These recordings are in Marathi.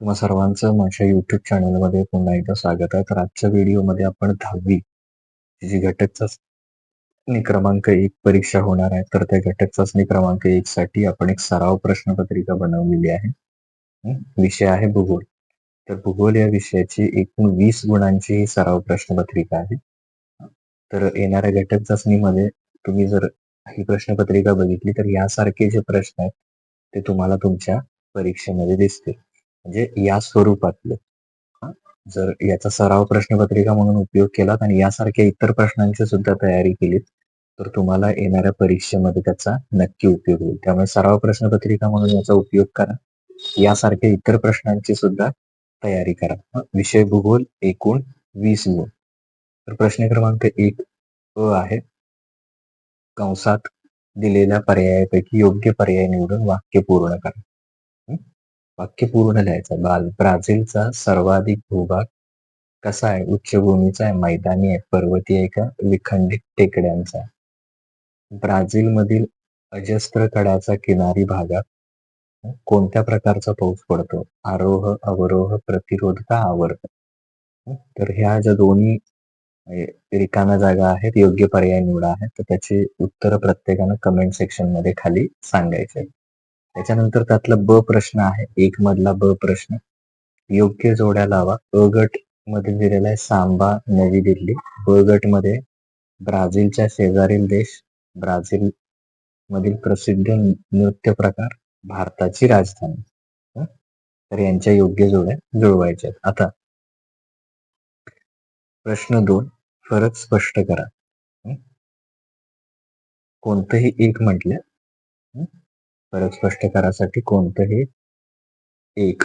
तुम्हा सर्वांचं माझ्या युट्यूब चॅनलमध्ये पुन्हा एकदा स्वागत आहे. तर आजच्या व्हिडिओमध्ये आपण दहावी जी घटक चाचणी क्रमांक एक परीक्षा होणार आहे तर त्या घटक चाचणी क्रमांक एक साठी आपण एक सराव प्रश्नपत्रिका बनवलेली आहे. विषय आहे भूगोल. तर भूगोल या विषयाची एकूण वीस गुणांची ही सराव प्रश्नपत्रिका आहे. तर येणाऱ्या घटक चाचणीमध्ये तुम्ही जर ही प्रश्नपत्रिका बघितली तर यासारखे जे प्रश्न आहेत ते तुम्हाला तुमच्या परीक्षेमध्ये दिसतील. म्हणजे या स्वरूपातले. जर याचा सराव प्रश्नपत्रिका म्हणून उपयोग केलात आणि यासारख्या इतर प्रश्नांची सुद्धा तयारी केलीत तर तुम्हाला येणाऱ्या परीक्षेमध्ये त्याचा नक्की उपयोग होईल. त्यामुळे सराव प्रश्नपत्रिका म्हणून याचा उपयोग करा. यासारख्या इतर प्रश्नांची सुद्धा तयारी करा. विषय भूगोल एकूण वीस गुण. तर प्रश्न क्रमांक एक अ आहे. कंसात दिलेल्या पर्यायापैकी योग्य पर्याय निवडून वाक्य पूर्ण करा. वाक्य पूर्ण लिहायचं बाल ब्राझीलचा सर्वाधिक भूभाग कसा आहे? उच्चभूमीचा आहे मैदानी आहे पर्वतीय आहे का? विखंडित टेकड्यांचा ब्राझीलमधील अजस्त्र कड्याचा किनारी भागात कोणत्या प्रकारचा पाऊस पडतो? आरोह अवरोह प्रतिरोध का आवर्त? तर ह्या ज्या दोन्ही म्हणजे रिकाम्या जागा आहेत योग्य पर्याय निवडा आहेत तर त्याची उत्तर प्रत्येकानं कमेंट सेक्शनमध्ये खाली सांगायचे त्याच्यानंतर त्यातला ब प्रश्न आहे. एक मधला ब प्रश्न. योग्य जोड्या लावा. अ गटमध्ये दिलेला आहे सांबा नवी दिल्ली. ब गटमध्ये ब्राझीलच्या शेजारील देश ब्राझील मधील प्रसिद्ध नृत्य प्रकार भारताची राजधानी. तर यांच्या योग्य जोड्या जुळवायच्या आता प्रश्न दोन फरक स्पष्ट करा. कोणतंही एक म्हटलं फरक स्पष्ट करासाठी कोणतंही एक.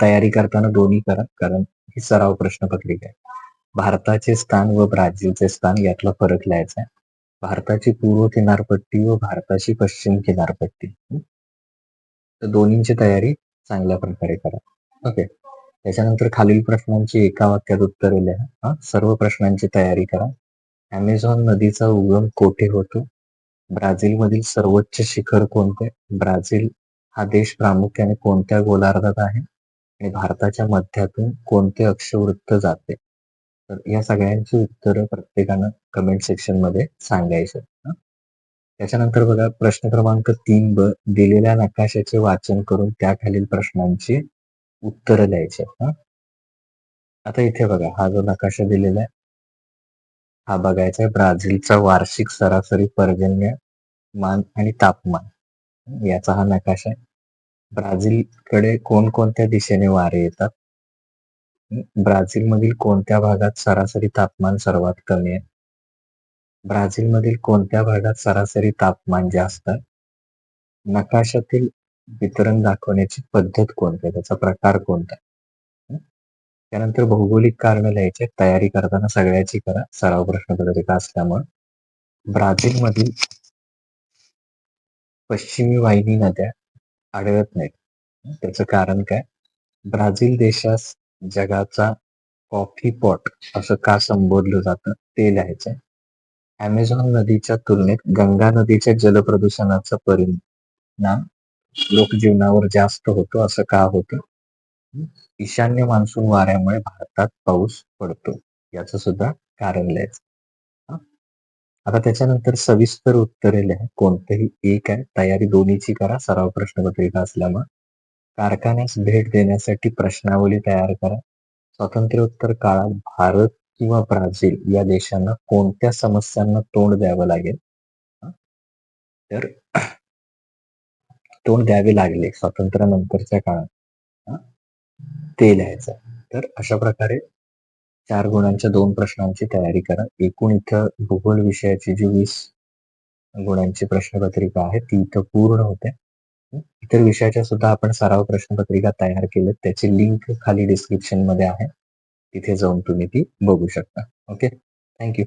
तयारी करताना दोन्ही करा कारण ही सराव प्रश्नपत्रिका आहे. भारताचे स्थान व ब्राझीलचे स्थान यातला फरक लिहायचा आहे. भारताची पूर्व किनारपट्टी व भारताची पश्चिम किनारपट्टी. तर दोन्हींची तयारी चांगल्या प्रकारे करा. ओके. त्याच्यानंतर खालील प्रश्नांची एका वाक्यात उत्तरे लिहा. हा? सर्व प्रश्नांची तयारी करा. अमेझॉन नदीचा उगम कोठे होतो? ब्राझीलमधील सर्वोच्च शिखर कोणते? ब्राझील हा देश प्रामुख्याने कोणत्या गोलार्धात आहे? आणि भारताच्या मध्यातून कोणते अक्षवृत्त जाते? तर या सगळ्यांची उत्तरं प्रत्येकानं कमेंट सेक्शनमध्ये सांगायचं त्याच्यानंतर बघा प्रश्न क्रमांक तीन ब दिलेल्या नकाशाचे वाचन करून त्याखालील प्रश्नांची उत्तरं द्यायची आता इथे बघा हा जो नकाशा दिलेला आहे हा बघायचा आहे. ब्राझीलचा वार्षिक सरासरी पर्जन्य मान आणि तापमान याचा हा नकाशा आहे. ब्राझीलकडे कोणकोणत्या दिशेने वारे येतात? ब्राझीलमधील कोणत्या भागात सरासरी तापमान सर्वात कमी आहे? ब्राझीलमधील कोणत्या भागात सरासरी तापमान जास्त आहे? नकाशातील वितरण दाखवण्याची पद्धत कोणती आहे? त्याचा प्रकार कोणता आहे? त्यानंतर भौगोलिक कारण लिहायचे तयारी करताना सगळ्याची करा. सराव प्रश्नपत्रिका असल्यामुळे. ब्राझीलमधील पश्चिमी वाहिनी नद्या आढळत नाहीत. त्याचं कारण काय? ब्राझील देशास जगाचा कॉफी पॉट असं का संबोधलं जातं ते लिहायचंय. अमेझॉन नदीच्या तुलनेत गंगा नदीच्या जलप्रदूषणाचा परिणाम लोकजीवनावर जास्त होतो असं का होतं? ईशान्य मान्सून वाऱ्यामुळे भारतात पाऊस पडतो. याचं सुद्धा कारण लिहायचं आता त्याच्यानंतर सविस्तर उत्तरे लिहा. कोणतंही एक आहे. तयारी दोन्हीची करा. सराव प्रश्नपत्रिका असल्यामुळे. कारखान्यास भेट देण्यासाठी प्रश्नावली तयार करा. स्वातंत्र्योत्तर काळात भारत किंवा ब्राझील या देशांना कोणत्या समस्यांना तोंड द्यावं लागेल? तर तोंड द्यावे लागले स्वातंत्र्यानंतरच्या काळात. ते लिहायचं. तर अशा प्रकारे चार गुणांच्या दोन प्रश्नांची तयारी करा. एकूण इथं भूगोल विषयाची जी वीस गुणांची प्रश्नपत्रिका आहे ती इथं पूर्ण होते. इतर विषयाच्या सुद्धा आपण सराव प्रश्नपत्रिका तयार केल्यात. त्याची लिंक खाली डिस्क्रिप्शनमध्ये आहे. तिथे जाऊन तुम्ही ती बघू शकता. Okay thank you